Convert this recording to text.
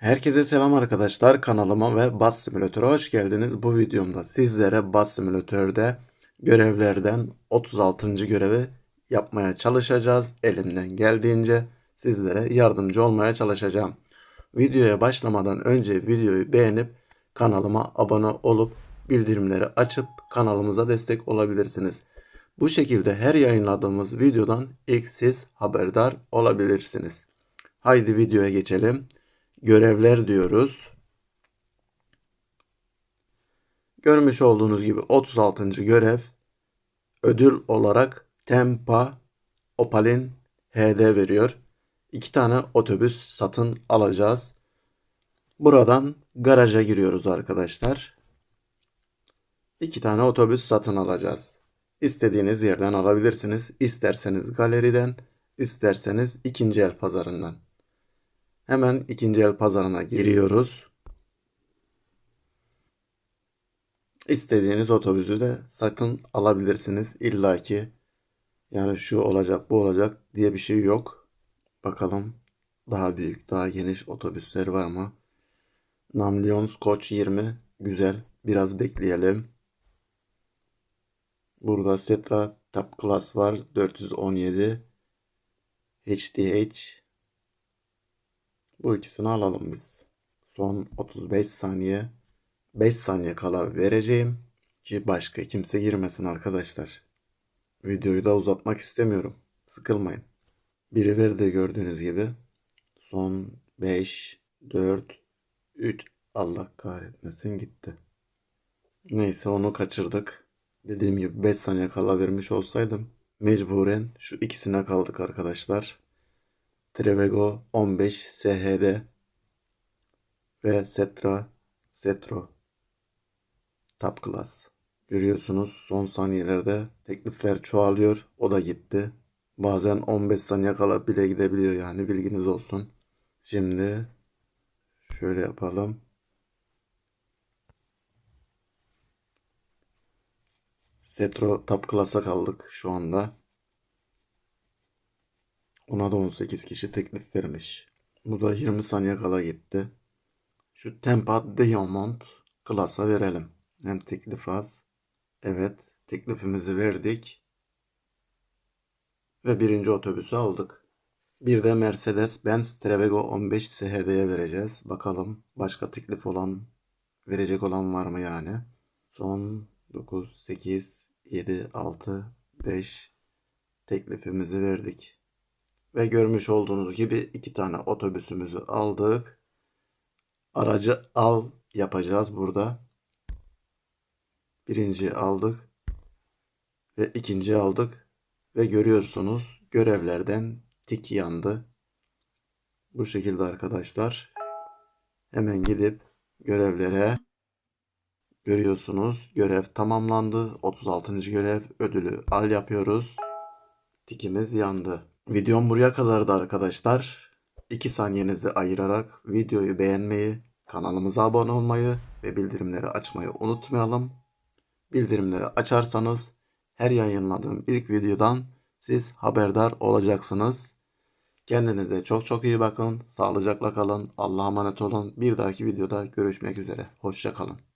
Herkese selam arkadaşlar kanalıma ve Bus Simülatör'e hoş geldiniz. Bu videomda sizlere Bus Simülatör'de görevlerden 36. görevi yapmaya çalışacağız. Elimden geldiğince sizlere yardımcı olmaya çalışacağım. Videoya başlamadan önce videoyu beğenip kanalıma abone olup bildirimleri açıp kanalımıza destek olabilirsiniz. Bu şekilde her yayınladığımız videodan ilk siz haberdar olabilirsiniz. Haydi videoya geçelim görevler diyoruz. Görmüş olduğunuz gibi 36. görev ödül olarak Tempa Opalin HD veriyor. İki tane otobüs satın alacağız. Buradan garaja giriyoruz arkadaşlar. İki tane otobüs satın alacağız. İstediğiniz yerden alabilirsiniz. İsterseniz galeriden, isterseniz ikinci el pazarından. Hemen ikinci el pazarına giriyoruz. İstediğiniz otobüsü de satın alabilirsiniz. İlla ki yani şu olacak bu olacak diye bir şey yok. Bakalım daha büyük daha geniş otobüsler var mı? Namlion Scotch 20 güzel. Biraz bekleyelim. Burada Setra Top Class var. 417 HDH bu ikisini alalım biz. Son 35 saniye 5 saniye kala vereceğim ki başka kimse girmesin arkadaşlar. Videoyu da uzatmak istemiyorum. Sıkılmayın. Biri verdi gördüğünüz gibi. Son 5 4 3 Allah kahretmesin gitti. Neyse onu kaçırdık. Dediğim gibi 5 saniye kala vermiş olsaydım mecburen şu ikisine kaldık arkadaşlar. Trevego 15 SHD ve Setra Setro Top Class. Görüyorsunuz son saniyelerde teklifler çoğalıyor. O da gitti. Bazen 15 saniye kala bile gidebiliyor yani bilginiz olsun. Şimdi şöyle yapalım. Setro Top Class'a kaldık şu anda. Ona da 18 kişi teklif vermiş. Bu da 20 saniye kala gitti. Şu Tempa Diamond klasa verelim. Hem teklif az. Evet teklifimizi verdik. Ve birinci otobüsü aldık. Bir de Mercedes Benz Trevego 15 SHD'ye vereceğiz. Bakalım başka teklif olan verecek olan var mı yani? Son 9, 8, 7, 6, 5 teklifimizi verdik. Ve görmüş olduğunuz gibi iki tane otobüsümüzü aldık. Aracı al yapacağız burada. Birinci aldık. Ve ikinci aldık. Ve görüyorsunuz görevlerden tik yandı. Bu şekilde arkadaşlar. Hemen gidip görevlere görüyorsunuz. Görev tamamlandı. 36. görev ödülü al yapıyoruz. Tikimiz yandı. Videom buraya kadardı arkadaşlar. 2 saniyenizi ayırarak videoyu beğenmeyi, kanalımıza abone olmayı ve bildirimleri açmayı unutmayalım. Bildirimleri açarsanız her yayınladığım ilk videodan siz haberdar olacaksınız. Kendinize çok çok iyi bakın. Sağlıcakla kalın. Allah'a emanet olun. Bir dahaki videoda görüşmek üzere. Hoşçakalın.